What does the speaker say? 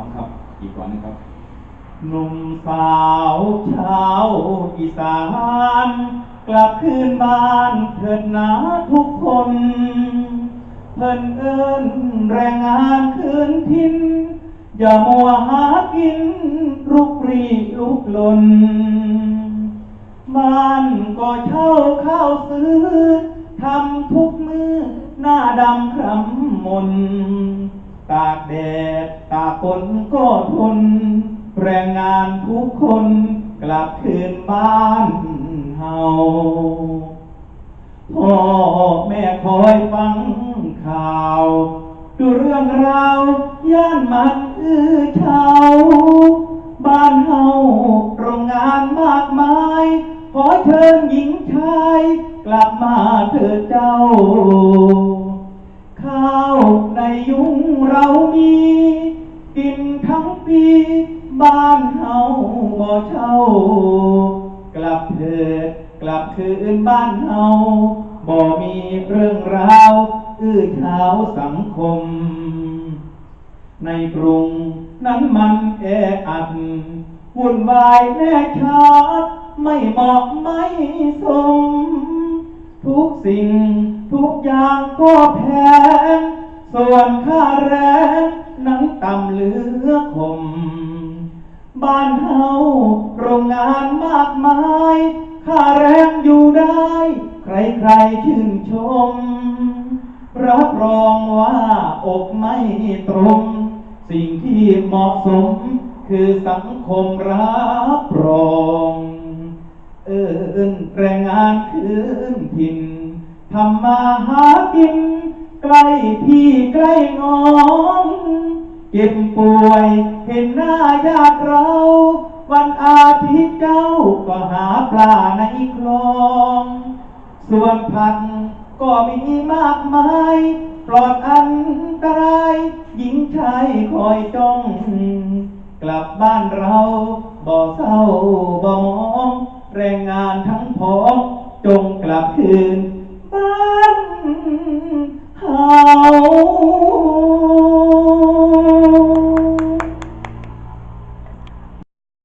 ฟังครับ อีกก่อนนึงครับ หนุ่มสาวชาวอีสาน กลับคืนบ้านเถิดนะทุกคน เพิ่นเอิ้นแรงงานคืนทิน อย่ามัวหากินรุกรีลุกลน บ้านก็เช่าข้าวซื้อทำทุกมือหน้าดำครำมน ตากแดดตากฝนก็ทน แรงงานทุกคนกลับคืนบ้านเฮาพ่อแม่คอยฟังข่าว ดูเรื่องราวย่านมันอื้อเชาบ้านเฮาโรงงานมากมาย ขอเชิญหญิงชาย กลับมาเถิดเจ้า ปีบ้านเฮาบ่เช่า กลับเถิดกลับคืนบ้านเฮาบ่มีเรื่องราวอื้อเช้าสังคม ในกรุงนั้นมันแออัดวุ่นวายแน่ชัดไม่เหมาะไม่สม ทุกสิ่งทุกอย่างก็แพงส่วนค่าแรง นั้นต่ำเหลือคม บ้านเฮาโรงงานมากมาย ค่าแรงอยู่ได้ ใครๆชื่นชม รับรองว่าอกไม่ตรง สิ่งที่เหมาะสม คือสังคมรับรอง เอิ้นแรงงานคืนถิ่นทำมาหากิน ใกล้พี่ใกล้น้องเจ็บป่วยเห็นหน้าญาติเรา วันอาทิตย์เจ้าก็หาปลาในคลอง ส่วนผักก็มีมากมาย ปลอดอันตราย หญิงชายคอยจ้อง กลับบ้านเราบ่เศร้าบ่มอง แรงงานทั้งพ้องจงกลับคืน